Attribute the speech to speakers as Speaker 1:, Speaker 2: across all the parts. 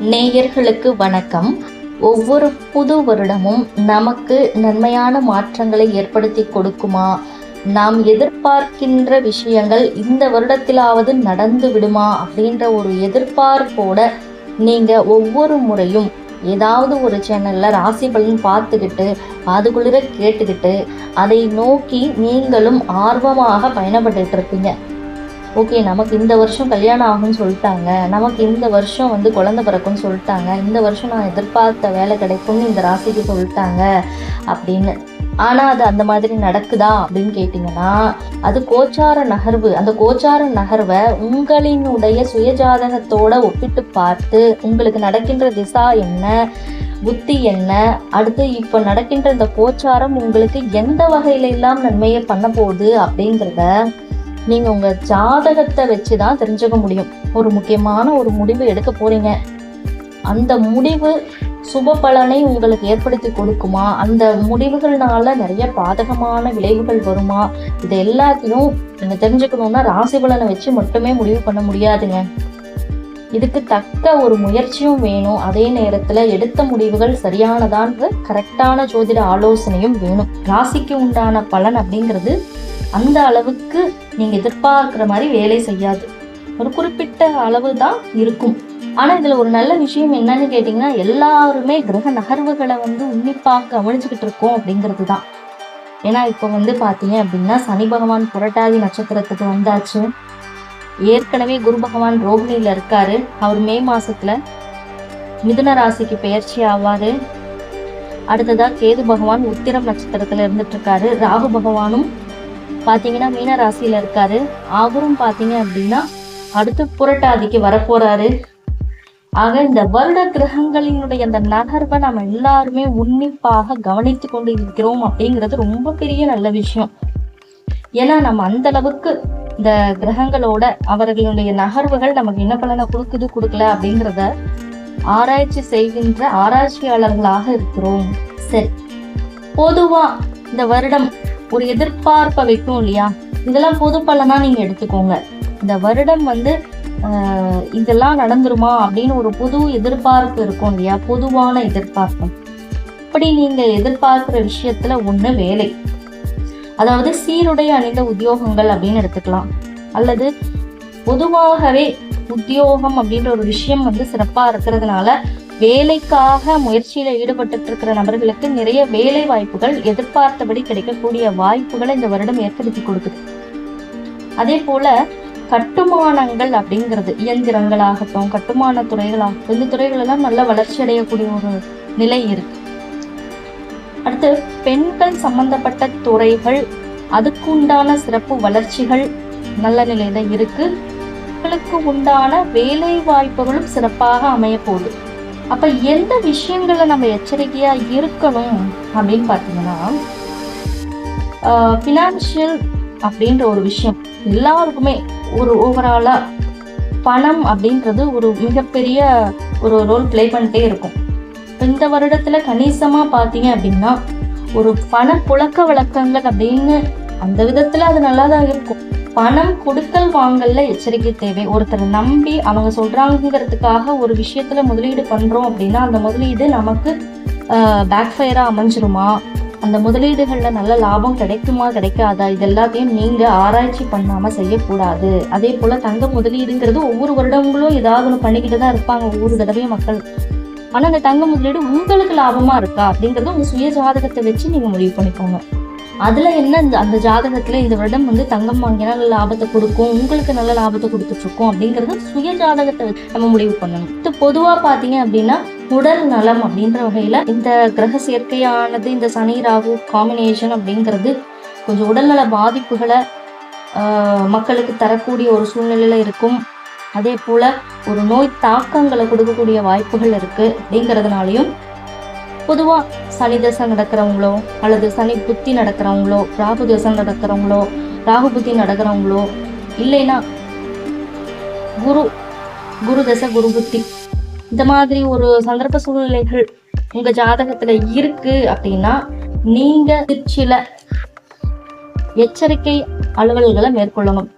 Speaker 1: நேயர்களுக்கு வணக்கம். ஒவ்வொரு புது வருடமும் நமக்கு நன்மையான மாற்றங்களை ஏற்படுத்தி கொடுக்குமா? நாம் எதிர்பார்க்கின்ற விஷயங்கள் இந்த வருடத்திலாவது நடந்து விடுமா? அப்படின்ற ஒரு எதிர்பார்ப்போட நீங்க ஒவ்வொரு முறையும் ஏதாவது ஒரு சேனல்ல ராசி பலன் பார்த்துக்கிட்டு அதுக்குள்ளிர கேட்டுக்கிட்டு அதை நோக்கி நீங்களும் ஆர்வமாக பயணப்பட்டு இருப்பீங்க. ஓகே நமக்கு இந்த வருஷம் கல்யாணம் ஆகும்னு சொல்லிட்டாங்க. நமக்கு இந்த வருஷம் வந்து குழந்தை பிறக்கும்னு சொல்லிட்டாங்க. இந்த வருஷம் நான் எதிர்பார்த்த வேலை கிடைக்கும்னு இந்த ராசிக்கு சொல்லிட்டாங்க அப்படின்னு. ஆனால் அது அந்த மாதிரி நடக்குதா அப்படின்னு கேட்டிங்கன்னா அது கோச்சார நகர்வு. அந்த கோச்சார நகர்வை உங்களினுடைய சுயஜாதகத்தோட ஒப்பிட்டு பார்த்து உங்களுக்கு நடக்கின்ற திசா என்ன புத்தி என்ன அடுத்து இப்போ நடக்கின்ற இந்த கோச்சாரம் உங்களுக்கு எந்த வகையில எல்லாம் நன்மையை பண்ண போகுது அப்படிங்கிறத நீங்கள் உங்கள் ஜாதகத்தை வச்சு தான் தெரிஞ்சுக்க முடியும். ஒரு முக்கியமான ஒரு முடிவு எடுக்க போறீங்க. அந்த முடிவு சுப பலனை உங்களுக்கு ஏற்படுத்தி கொடுக்குமா? அந்த முடிவுகள்னால நிறைய பாதகமான விளைவுகள் வருமா? இது எல்லாத்தையும் நீங்கள் தெரிஞ்சுக்கணும்னா ராசி பலனை வச்சு மட்டுமே முடிவு பண்ண முடியாதுங்க. இதுக்கு தக்க ஒரு முயற்சியும் வேணும். அதே நேரத்துல எடுத்த முடிவுகள் சரியானதான் கரெக்டான ஜோதிட ஆலோசனையும் வேணும். ராசிக்கு உண்டான பலன் அப்படிங்கிறது அந்த அளவுக்கு நீங்க எதிர்பார்க்குற மாதிரி வேலை செய்யாது. ஒரு குறிப்பிட்ட அளவு தான் இருக்கும். ஆனா இதுல ஒரு நல்ல விஷயம் என்னன்னு கேட்டீங்கன்னா எல்லாருமே கிரக நகர்வுகளை வந்து உன்னிப்பாக கவனிச்சுக்கிட்டு இருக்கோம் அப்படிங்கிறது தான். ஏன்னா இப்போ வந்து பார்த்தீங்க அப்படின்னா சனி பகவான் புரட்டாதி நட்சத்திரத்துக்கு வந்தாச்சு. ஏற்கனவே குரு பகவான் ரோகிணியில இருக்காரு. அவர் மே மாசத்துல மிதுன ராசிக்கு பெயர்ச்சி ஆவாரு. அடுத்ததா கேது பகவான் உத்திரம் நட்சத்திரத்துல இருந்துட்டு இருக்காரு. ராகு பகவானும் பாத்தீங்கன்னா மீன ராசியில இருக்காரு. அவரும் பாத்தீங்க அப்படின்னா அடுத்து புரட்டாதிக்கு வரப்போறாரு. ஆக இந்த வருட கிரகங்களினுடைய அந்த நகர்வை நம்ம எல்லாருமே உன்னிப்பாக கவனித்து கொண்டு இருக்கிறோம் அப்படிங்கிறது ரொம்ப பெரிய நல்ல விஷயம். ஏன்னா நம்ம அந்த அளவுக்கு இந்த கிரகங்களோட அவர்களுடைய நகர்வுகள் நமக்கு என்ன பலனை கொடுக்குது கொடுக்கல அப்படிங்கிறத ஆராய்ச்சி செய்கின்ற ஆராய்ச்சியாளர்களாக இருக்கிறோம். சரி. பொதுவா இந்த வருடம் ஒரு எதிர்பார்ப்பை வைக்கும் இல்லையா? இதெல்லாம் பொது பலனா நீங்க எடுத்துக்கோங்க. இந்த வருடம் வந்து இதெல்லாம் நடந்துருமா அப்படின்னு ஒரு புது எதிர்பார்ப்பு இருக்கும் இல்லையா? பொதுவான எதிர்பார்ப்பு. இப்படி நீங்க எதிர்பார்க்கிற விஷயத்துல ஒண்ணு வேலை. அதாவது சீருடை அணிந்த உத்தியோகங்கள் அப்படின்னு எடுத்துக்கலாம். அல்லது பொதுவாகவே உத்தியோகம் அப்படின்ற ஒரு விஷயம் வந்து சிறப்பாக இருக்கிறதுனால வேலைக்காக முயற்சியில ஈடுபட்டு இருக்கிற நபர்களுக்கு நிறைய வேலை வாய்ப்புகள் எதிர்பார்த்தபடி கிடைக்கக்கூடிய வாய்ப்புகளை இந்த வருடம் ஏற்படுத்தி கொடுக்குது. அதே போல கட்டுமானங்கள் அப்படிங்கிறது இயந்திரங்களாகட்டும் கட்டுமான துறைகளாகட்டும் இந்த துறைகள் எல்லாம் நல்ல வளர்ச்சி அடையக்கூடிய ஒரு நிலை இருக்கு. அடுத்து பெண்கள் சம்பந்தப்பட்ட துறைகள் அதுக்குண்டான சிறப்பு வளர்ச்சிகள் நல்ல நிலையில இருக்கு. பெண்களுக்கு உண்டான வேலை வாய்ப்புகளும் சிறப்பாக அமைய போகுது. அப்ப எந்த விஷயங்களை நம்ம எச்சரிக்கையா இருக்கணும் அப்படின்னு பார்த்தீங்கன்னா ஃபினான்ஷியல் அப்படின்ற ஒரு விஷயம் எல்லாருக்குமே ஒரு ஓவராலா பணம் அப்படின்றது ஒரு மிகப்பெரிய ஒரு ரோல் ப்ளே பண்ணிட்டே இருக்கும். இந்த வருடத்துல கணிசமா பாத்தீங்க அப்படின்னா ஒரு பண புழக்க வழக்கங்கள் அப்படின்னு அந்த விதத்துல அது நல்லா தான் இருக்கும். பணம் கொடுக்கல் வாங்கல எச்சரிக்கை தேவை. ஒருத்தரை நம்பி அவங்க சொல்றாங்கிறதுக்காக ஒரு விஷயத்துல முதலீடு பண்றோம் அப்படின்னா அந்த முதலீடு நமக்கு பேக் ஃபயராக அமைஞ்சிருமா? அந்த முதலீடுகளில் நல்ல லாபம் கிடைக்குமா கிடைக்காதா? இது எல்லாத்தையும் நீங்கள் ஆராய்ச்சி பண்ணாமல் செய்யக்கூடாது. அதே போல் தங்க முதலீடுங்கிறது ஒவ்வொரு வருடங்களும் ஏதாவது ஒன்று பண்ணிக்கிட்டு தான் இருப்பாங்க ஒவ்வொரு தடவையும் மக்கள். ஆனா அந்த தங்க முதலீடு உங்களுக்கு லாபமா இருக்கா அப்படிங்கறத உங்க சுய ஜாதகத்தை வச்சு நீங்க முடிவு பண்ணிக்கோங்க. அதுல என்ன இந்த அந்த ஜாதகத்துல இந்த வருடம் வந்து தங்கம் வாங்கினா நல்ல லாபத்தை கொடுக்கும் உங்களுக்கு நல்ல லாபத்தை கொடுத்துட்டு இருக்கோம் அப்படிங்கறது சுய ஜாதகத்தை நம்ம முடிவு பண்ணணும். இது பொதுவா பாத்தீங்க அப்படின்னா உடல் நலம் அப்படின்ற வகையில இந்த கிரக சேர்க்கையானது இந்த சனி ராகு காம்பினேஷன் அப்படிங்கிறது கொஞ்சம் உடல்நல பாதிப்புகளை மக்களுக்கு தரக்கூடிய ஒரு சூழ்நிலையில இருக்கும். அதே போல ஒரு நோய் தாக்கங்களை கொடுக்கக்கூடிய வாய்ப்புகள் இருக்கு அப்படிங்கிறதுனாலையும் பொதுவாக சனி தசை நடக்கிறவங்களோ அல்லது சனி புத்தி நடக்கிறவங்களோ ராகு தசை நடக்கிறவங்களோ ராகு புத்தி நடக்கிறவங்களோ இல்லைன்னா குரு குரு தசை குரு புத்தி. இந்த மாதிரி ஒரு சந்தர்ப்ப சூழ்நிலைகள் உங்கள் ஜாதகத்தில் இருக்குது அப்படின்னா நீங்கள் சில எச்சரிக்கை அலுவல்களை மேற்கொள்ளணும்.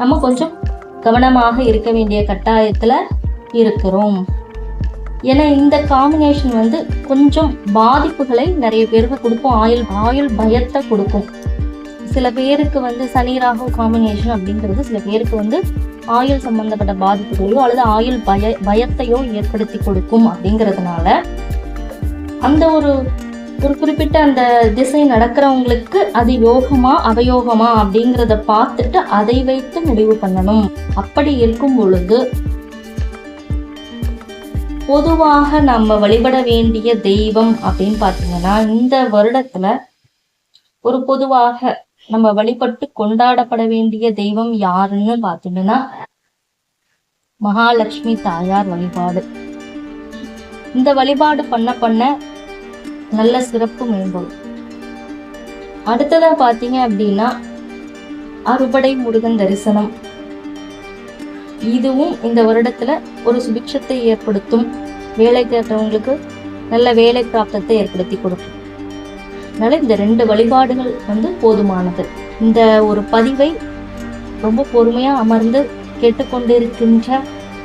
Speaker 1: நம்ம கொஞ்சம் கவனமாக இருக்க வேண்டிய கட்டாயத்தில் இருக்கிறோம். ஏன்னா இந்த காம்பினேஷன் வந்து கொஞ்சம் பாதிப்புகளை நிறைய பேருக்கு கொடுக்கும். ஆயுள் ஆயுள் பயத்தை கொடுக்கும். சில பேருக்கு வந்து சனி ராகு காம்பினேஷன் அப்படிங்கிறது சில பேருக்கு வந்து ஆயுள் சம்பந்தப்பட்ட பாதிப்புகளையோ அல்லது ஆயுள் பய பயத்தையோ ஏற்படுத்தி கொடுக்கும் அப்படிங்கிறதுனால அந்த ஒரு ஒரு குறிப்பிட்ட அந்த திசை நடக்கிறவங்களுக்கு அது யோகமா அவயோகமா அப்படிங்கிறத பார்த்துட்டு அதை வைத்து முடிவு பண்ணணும். அப்படி இருக்கும் பொழுது பொதுவாக நம்ம வழிபட வேண்டிய தெய்வம் அப்படின்னு பார்த்தீங்கன்னா இந்த வருடத்துல ஒரு பொதுவாக நம்ம வழிபட்டு கொண்டாடப்பட வேண்டிய தெய்வம் யாருன்னு பார்த்தீங்கன்னா மகாலட்சுமி தாயார் வழிபாடு. இந்த வழிபாடு பண்ண பண்ண நல்ல சிறப்பு மேம்படும். அடுத்ததா பார்த்தீங்க அப்படின்னா அறுபடை முருகன் தரிசனம். இதுவும் இந்த வருடத்துல ஒரு சுபிக்ஷத்தை ஏற்படுத்தும் வேலை தேடுறவங்களுக்கு நல்ல வேலை பிராப்தத்தை ஏற்படுத்தி கொடுக்கும். அதனால இந்த ரெண்டு வழிபாடுகள் வந்து போதுமானது. இந்த ஒரு பதிவை ரொம்ப பொறுமையா அமர்ந்து கேட்டுக்கொண்டிருக்கின்ற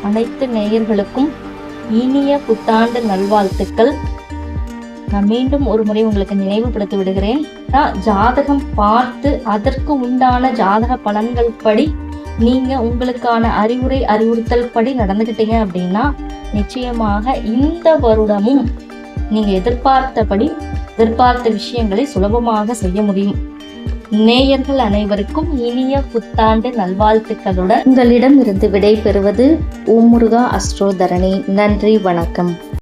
Speaker 1: அனைத்து நேயர்களுக்கும் இனிய புத்தாண்டு நல்வாழ்த்துக்கள். நான் மீண்டும் ஒரு முறை உங்களுக்கு நினைவுபடுத்தி விடுகிறேன். நான் ஜாதகம் பார்த்து அதற்கு உண்டான ஜாதக பலன்கள் படி நீங்க உங்களுக்கான அறிவுரை அறிவுறுத்தல் படி நடந்துக்கிட்டீங்க அப்படின்னா நிச்சயமாக இந்த வருடமும் நீங்க எதிர்பார்த்தபடி எதிர்பார்த்த விஷயங்களை சுலபமாக செய்ய முடியும். நேயர்கள் அனைவருக்கும் இனிய புத்தாண்டு நல்வாழ்த்துக்களுடன் உங்களிடம் இருந்து விடை பெறுவது ஓமுருகா அஸ்ட்ரோதரணி. நன்றி வணக்கம்.